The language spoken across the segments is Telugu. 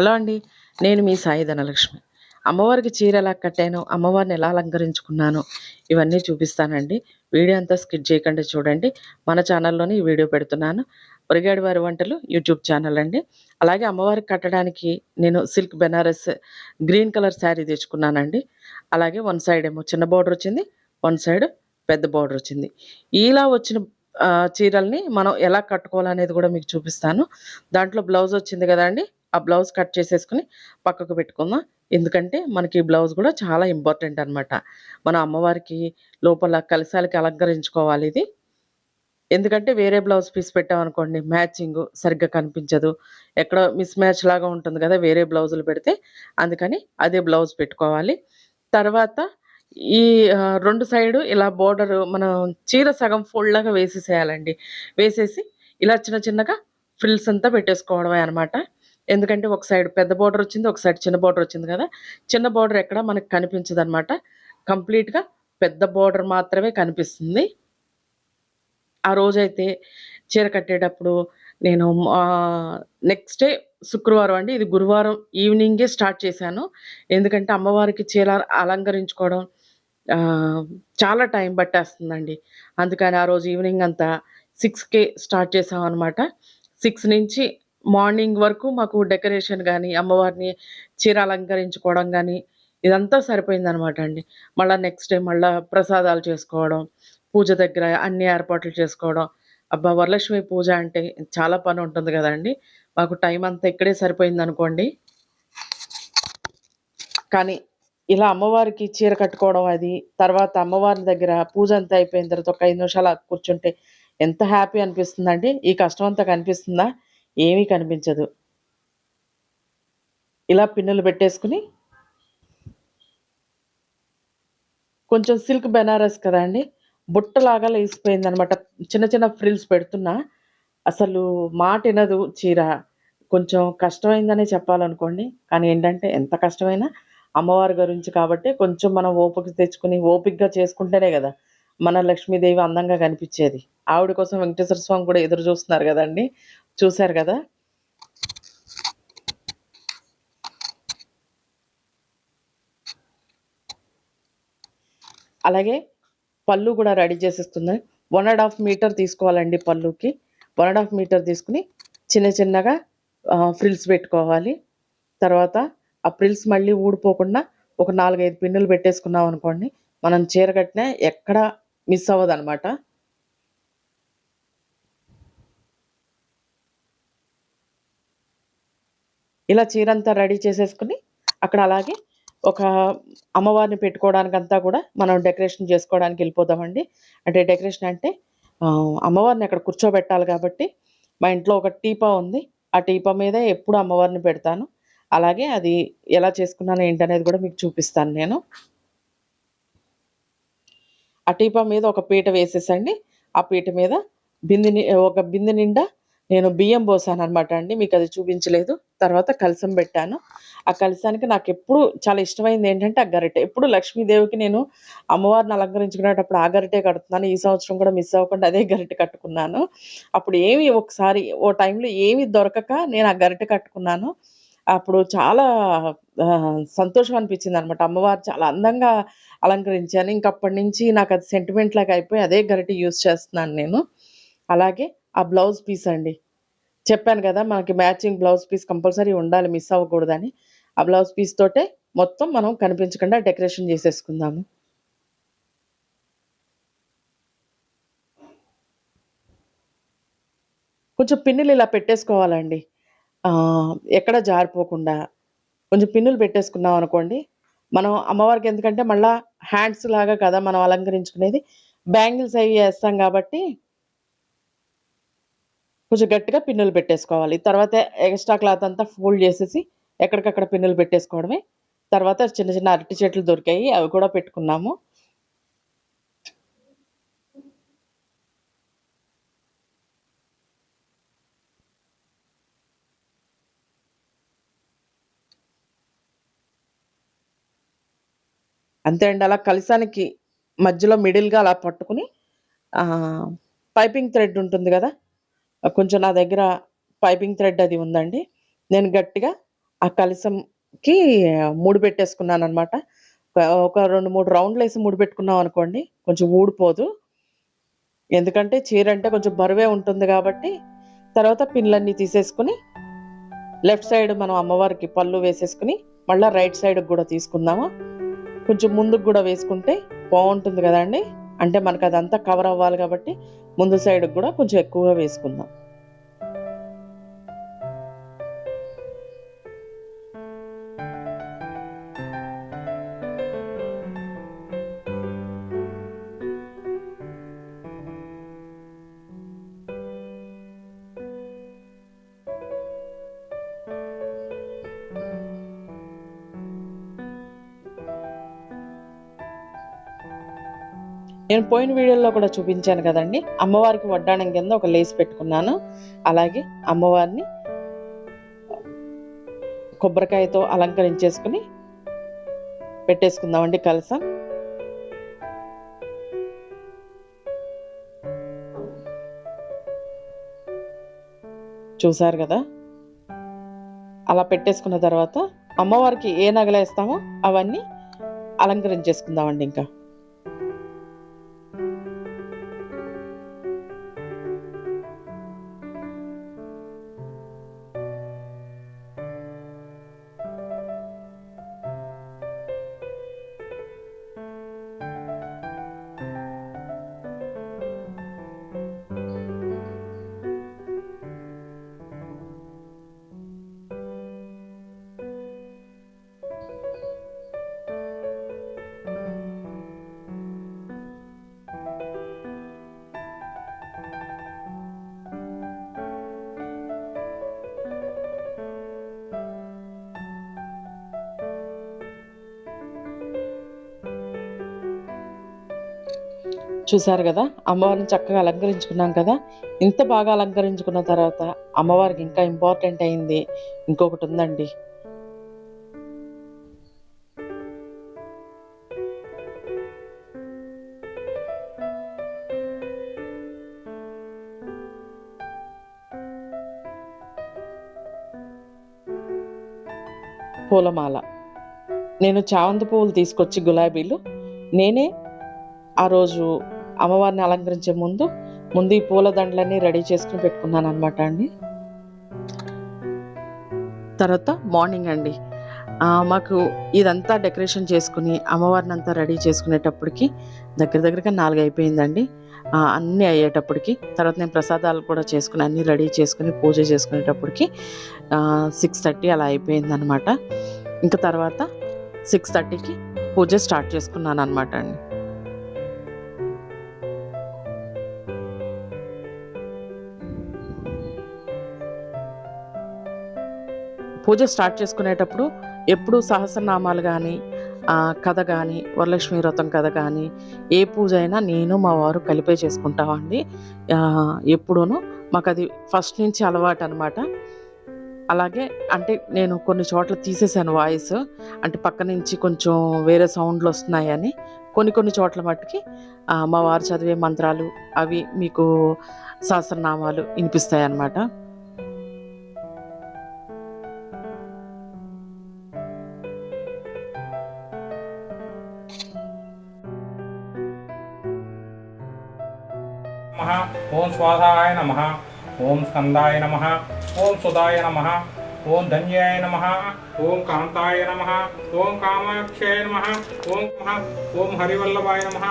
హలో అండి నేను మీ సాయి ధనలక్ష్మి. అమ్మవారికి చీర ఎలా కట్టాను అమ్మవారిని ఎలా అలంకరించుకున్నాను ఇవన్నీ చూపిస్తానండి. వీడియో అంతా స్కిప్ చేయకుండా చూడండి. మన ఛానల్లోనే ఈ వీడియో పెడుతున్నాను. పొరిగాడి వారి వంటలు యూట్యూబ్ ఛానల్ అండి. అలాగే అమ్మవారికి కట్టడానికి నేను silk Banaras green colour sari తెచ్చుకున్నానండి. అలాగే వన్ సైడ్ ఏమో చిన్న బార్డర్ వచ్చింది వన్ సైడ్ పెద్ద బార్డర్ వచ్చింది. ఇలా వచ్చిన చీరల్ని మనం ఎలా కట్టుకోవాలనేది కూడా మీకు చూపిస్తాను. దాంట్లో బ్లౌజ్ వచ్చింది కదండి ఆ బ్లౌజ్ కట్ చేసేసుకుని పక్కకు పెట్టుకుందాం. ఎందుకంటే మనకి ఈ బ్లౌజ్ కూడా చాలా ఇంపార్టెంట్ అనమాట మన అమ్మవారికి లోపల కలశాలకి అలంకరించుకోవాలి ఇది. ఎందుకంటే వేరే బ్లౌజ్ పీస్ పెట్టామనుకోండి మ్యాచింగ్ సరిగ్గా కనిపించదు. ఎక్కడో మిస్ మ్యాచ్ లాగా ఉంటుంది కదా వేరే బ్లౌజులు పెడితే. అందుకని అదే బ్లౌజ్ పెట్టుకోవాలి. తర్వాత ఈ రెండు సైడు ఇలా బోర్డర్ మనం చీర సగం ఫోల్డ్ లాగా వేసేసేయాలండి. వేసేసి ఇలా చిన్న చిన్నగా ఫ్రిల్స్ అంతా పెట్టేసుకోవడమే అనమాట ఎందుకంటే ఒక సైడ్ పెద్ద బోర్డర్ వచ్చింది ఒక సైడ్ చిన్న బార్డర్ వచ్చింది కదా. చిన్న బార్డర్ ఎక్కడ మనకు కనిపించదు అనమాట కంప్లీట్గా పెద్ద బార్డర్ మాత్రమే కనిపిస్తుంది. ఆ రోజైతే చీర కట్టేటప్పుడు నేను నెక్స్ట్ డే శుక్రవారం అండి. ఇది గురువారం ఈవినింగే స్టార్ట్ చేశాను. ఎందుకంటే అమ్మవారికి చీర అలంకరించుకోవడం చాలా టైం పట్టేస్తుందండి. అందుకని ఆ రోజు ఈవినింగ్ అంతా సిక్స్కే స్టార్ట్ చేసాం అనమాట సిక్స్ నుంచి మార్నింగ్ వరకు మాకు డెకరేషన్ కానీ అమ్మవారిని చీర అలంకరించుకోవడం కానీ ఇదంతా సరిపోయిందనమాట అండి. మళ్ళీ నెక్స్ట్ డే మళ్ళీ ప్రసాదాలు చేసుకోవడం పూజ దగ్గర అన్ని ఏర్పాట్లు చేసుకోవడం. అబ్బా వరలక్ష్మి పూజ అంటే చాలా పని ఉంటుంది కదండి. మాకు టైం అంతా ఇక్కడే సరిపోయింది అనుకోండి కానీ ఇలా అమ్మవారికి చీర కట్టుకోవడం అది తర్వాత అమ్మవారి దగ్గర పూజ అంతా అయిపోయిన తర్వాత ఒక ఐదు నిమిషాలు అలా కూర్చుంటే ఎంత హ్యాపీ అనిపిస్తుందండి. ఈ కష్టం అంతా కనిపిస్తుందా? ఏమీ కనిపించదు. ఇలా పిన్నులు పెట్టేసుకుని కొంచెం సిల్క్ బెనారస్ కదా అండి? బుట్టలాగా లేసిపోయింది అనమాట చిన్న చిన్న ఫ్రిల్స్ పెడుతున్నా. అసలు మాట వినదు చీర. కొంచెం కష్టమైందనే చెప్పాలనుకోండి. కానీ ఏంటంటే ఎంత కష్టమైనా అమ్మవారి గురించి కాబట్టి కొంచెం మనం ఓపిక తెచ్చుకుని ఓపికగా చేసుకుంటేనే కదా మన లక్ష్మీదేవి అందంగా కనిపించేది. ఆవిడ కోసం వెంకటేశ్వర స్వామి కూడా ఎదురు చూస్తున్నారు కదండి. చూశారు కదా? అలాగే పళ్ళు కూడా రెడీ చేసేస్తుంది వన్ అండ్ హాఫ్ మీటర్ తీసుకోవాలండి పళ్ళుకి. వన్ అండ్ హాఫ్ మీటర్ తీసుకుని చిన్న చిన్నగా ఫ్రిల్స్ పెట్టుకోవాలి. తర్వాత ఆ ఫ్రిల్స్ మళ్ళీ ఊడిపోకుండా ఒక నాలుగైదు పిన్నులు పెట్టేసుకున్నాం అనుకోండి మనం చీర కట్టినా ఎక్కడ మిస్ అవ్వదు అనమాట ఇలా చీర అంతా రెడీ చేసేసుకుని అక్కడ అలాగే ఒక అమ్మవారిని పెట్టుకోవడానికి అంతా కూడా మనం డెకరేషన్ చేసుకోవడానికి వెళ్ళిపోదామండి. అంటే డెకరేషన్ అంటే అమ్మవారిని అక్కడ కూర్చోబెట్టాలి కాబట్టి మా ఇంట్లో ఒక టీపా ఉంది. ఆ టీపా మీద ఎప్పుడు అమ్మవారిని పెడతాను. అలాగే అది ఎలా చేసుకున్నాను ఏంటనేది కూడా మీకు చూపిస్తాను నేను. ఆ టీపా మీద ఒక పీట వేసేసండి. ఆ పీట మీద బింది ఒక బింది నిండా నేను బియ్యం పోసాను అనమాట అండి. మీకు అది చూపించలేదు. తర్వాత కలసం పెట్టాను. ఆ కలసానికి నాకు ఎప్పుడు చాలా ఇష్టమైంది ఏంటంటే ఆ గరిటె. ఎప్పుడు లక్ష్మీదేవికి నేను అమ్మవారిని అలంకరించుకునేటప్పుడు ఆ గరిటే కడుతున్నాను. ఈ సంవత్సరం కూడా మిస్ అవ్వకుండా అదే గరిటె కట్టుకున్నాను. అప్పుడు ఏమి ఒకసారి ఓ టైంలో ఏమి దొరకక నేను ఆ గరిటె కట్టుకున్నాను. అప్పుడు చాలా సంతోషం అనిపించింది అనమాట అమ్మవారు చాలా అందంగా అలంకరించాను ఇంకప్పటి నుంచి నాకు అది సెంటిమెంట్ లాగా అయిపోయి అదే గరిటె యూస్ చేస్తున్నాను నేను. అలాగే ఆ బ్లౌజ్ పీస్ అండి. చెప్పాను కదా మనకి మ్యాచింగ్ బ్లౌజ్ పీస్ కంపల్సరీ ఉండాలి మిస్ అవ్వకూడదని. ఆ బ్లౌజ్ పీస్ తోటే మొత్తం మనం కనిపించకుండా డెకరేషన్ చేసేసుకుందాము. కొంచెం పిన్నులు ఇలా పెట్టేసుకోవాలండి. ఎక్కడ జారిపోకుండా. కొంచెం పిన్నులు పెట్టేసుకున్నాం అనుకోండి మనం అమ్మవారికి ఎందుకంటే మళ్ళీ హ్యాండ్స్ లాగా కదా మనం అలంకరించుకునేది. బ్యాంగిల్స్ అవి వేస్తాం కాబట్టి కొంచెం గట్టిగా పిన్నులు పెట్టేసుకోవాలి. తర్వాత ఎక్స్ట్రా క్లాత్ అంతా ఫోల్డ్ చేసేసి ఎక్కడికక్కడ పిన్నులు పెట్టేసుకోవడమే. తర్వాత చిన్న చిన్న అరటి చెట్లు దొరికాయి అవి కూడా పెట్టుకున్నాము. అంతే అండి అలా కలిసానికి మధ్యలో మిడిల్గా అలా పట్టుకుని పైపింగ్ థ్రెడ్ ఉంటుంది కదా కొంచెం నా దగ్గర పైపింగ్ థ్రెడ్ అది ఉందండి. నేను గట్టిగా ఆ కలసంకి ముడి పెట్టేసుకున్నాను అనమాట ఒక రెండు మూడు రౌండ్లు వేసి ముడి పెట్టుకున్నాం అనుకోండి కొంచెం ఊడిపోదు. ఎందుకంటే చీర అంటే కొంచెం బరువే ఉంటుంది కాబట్టి తర్వాత పిన్లన్నీ తీసేసుకుని లెఫ్ట్ సైడ్ మనం అమ్మవారికి పళ్ళు వేసేసుకుని మళ్ళీ రైట్ సైడ్కి కూడా తీసుకుందాము. కొంచెం ముందుకు కూడా వేసుకుంటే బాగుంటుంది కదండి అంటే మనకు అదంతా కవర్ అవ్వాలి కాబట్టి ముందు సైడ్కి కూడా కొంచెం ఎక్కువగా వేసుకుందాం. నేను పోయిన వీడియోలో కూడా చూపించాను కదండి. అమ్మవారికి వడ్డాణం కింద ఒక లేస్ పెట్టుకున్నాను. అలాగే అమ్మవారిని కొబ్బరికాయతో అలంకరించేసుకుని పెట్టేసుకుందామండి కలసం. చూసారు కదా? అలా పెట్టేసుకున్న తర్వాత అమ్మవారికి ఏ నగలేస్తామో అవన్నీ అలంకరించేసుకుందామండి ఇంకా. చూశారు కదా? అమ్మవారిని చక్కగా అలంకరించుకున్నాం కదా? ఇంత బాగా అలంకరించుకున్న తర్వాత అమ్మవారికి ఇంకా ఇంపార్టెంట్ అయింది. ఇంకొకటి ఉందండి. పూలమాల. నేను చామంతి పువ్వులు తీసుకొచ్చి గులాబీలు. నేనే ఆ రోజు అమ్మవారిని అలంకరించే ముందు ముందు ఈ పూల దండలన్నీ రెడీ చేసుకుని పెట్టుకున్నాను అనమాట అండి. తర్వాత మార్నింగ్ అండి. మాకు ఇదంతా డెకరేషన్ చేసుకుని అమ్మవారిని అంతా రెడీ చేసుకునేటప్పటికి దగ్గర దగ్గరగా నాలుగు అయిపోయిందండి. అన్నీ అయ్యేటప్పటికి తర్వాత నేను ప్రసాదాలు కూడా చేసుకుని అన్నీ రెడీ చేసుకుని పూజ చేసుకునేటప్పటికి సిక్స్ థర్టీ అలా అయిపోయిందనమాట ఇంకా తర్వాత సిక్స్ థర్టీకి పూజ స్టార్ట్ చేసుకున్నాను అనమాట అండి. పూజ స్టార్ట్ చేసుకునేటప్పుడు ఎప్పుడు సహస్రనామాలు కానీ కథ కానీ వరలక్ష్మి వ్రతం కథ కానీ ఏ పూజ అయినా నేను మా వారు కలిపే చేసుకుంటామండి. ఎప్పుడూను మాకు అది ఫస్ట్ నుంచి అలవాటు అనమాట అలాగే అంటే నేను కొన్ని చోట్ల తీసేసాను వాయిస్. అంటే పక్క నుంచి కొంచెం వేరే సౌండ్లు వస్తున్నాయని కొన్ని కొన్ని చోట్ల మట్టుకి మా వారు చదివే మంత్రాలు అవి మీకు సహస్రనామాలు వినిపిస్తాయి అన్నమాట ఓం స్వాధాయ నమ ఓం స్కందాయ నమ ఓం సుధాయ నమ ఓం ధన్యాయ నమ ఓం కాంతాయ నమ ఓం కామాక్షాయ నమ ఓం నమ ఓం హరివల్లభాయ నమ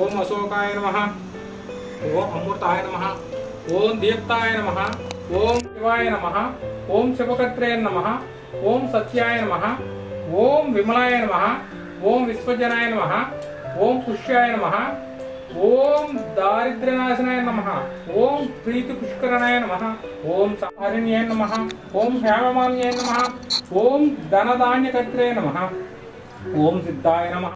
ఓం అశోకాయ నమ ఓం అమృతాయ నమ ఓం దీప్తాయ నమ ఓం శివాయ నమ ఓం శివకత్రే నమ ఓం సత్యాయ నమ ఓం విమలాయ నమ ఓం విశ్వజనాయ నమ ఓం పుష్యాయ నమ ఓం దారిద్ర్యనాశనాయ నమ. ఓం ప్రీతి పుష్కరణాయ నమ. ఓం సారిణ్యాయ నమ. ఓం హేమమాన్యాయ నమ. ఓం ధనధాన్యకర్త్రే నమ. ఓం సిద్ధాయ నమ.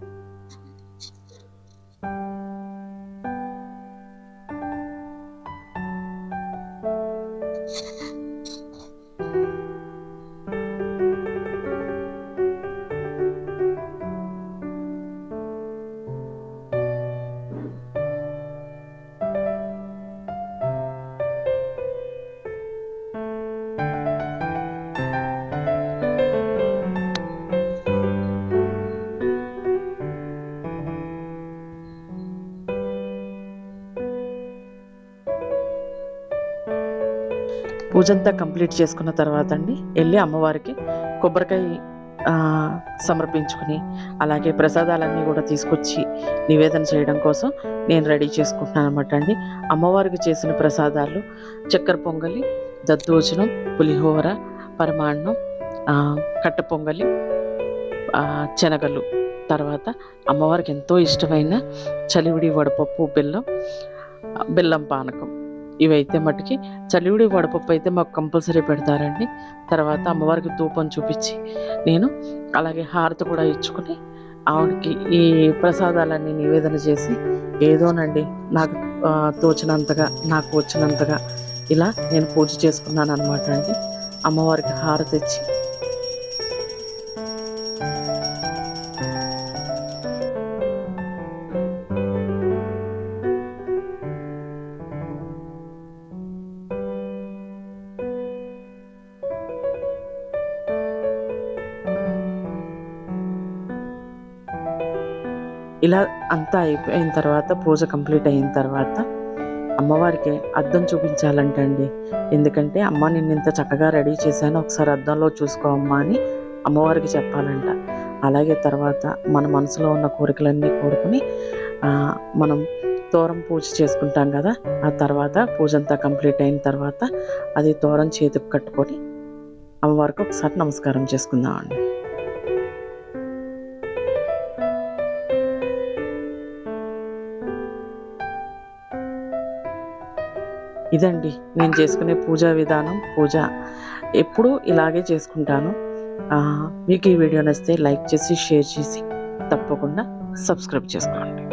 పూజంతా కంప్లీట్ చేసుకున్న తర్వాత అండి వెళ్ళి అమ్మవారికి కొబ్బరికాయ సమర్పించుకుని అలాగే ప్రసాదాలన్నీ కూడా తీసుకొచ్చి నివేదన చేయడం కోసం నేను రెడీ చేసుకుంటున్నాను అనమాట అండి. అమ్మవారికి చేసిన ప్రసాదాలు చక్కెర పొంగలి దద్దోజనం పులిహోర పరమాన్నం కట్ట పొంగలి శనగలు తర్వాత అమ్మవారికి ఎంతో ఇష్టమైన చలివిడి వడపప్పు బెల్లం బెల్లం పానకం. ఇవైతే మటుకి చలివిడి వడపప్పు అయితే మాకు కంపల్సరీ పెడతారండి. తర్వాత అమ్మవారికి ధూపం చూపించి నేను అలాగే హారతి కూడా ఇచ్చుకుని ఆవిడకి ఈ ప్రసాదాలన్నీ నివేదన చేసి ఏదోనండి నాకు తోచినంతగా నాకు వచ్చినంతగా ఇలా నేను పూజ చేసుకున్నాను అనమాట అండి. అమ్మవారికి హారతి ఇచ్చి అంతా అయిపోయిన తర్వాత పూజ కంప్లీట్ అయిన తర్వాత అమ్మవారికి అద్దం చూపించాలంటండి. ఎందుకంటే అమ్మ నిన్ను ఇంత చక్కగా రెడీ చేశాను ఒకసారి అద్దంలో చూసుకో అమ్మా అని అమ్మవారికి చెప్పాలంట. అలాగే తర్వాత మన మనసులో ఉన్న కోరికలన్నీ కోరుకుని మనం తోరం పూజ చేసుకుంటాం కదా ఆ తర్వాత పూజ అంతా కంప్లీట్ అయిన తర్వాత అది తోరం చేతికి కట్టుకొని అమ్మవారికి ఒకసారి నమస్కారం చేసుకుందామండి. ఇదండి నేను చేసుకునే పూజా విధానం పూజ. ఎప్పుడూ ఇలాగే చేసుకుంటాను. మీకు ఈ వీడియో నచ్చితే లైక్ చేసి షేర్ చేసి తప్పకుండా సబ్స్క్రైబ్ చేసుకోండి.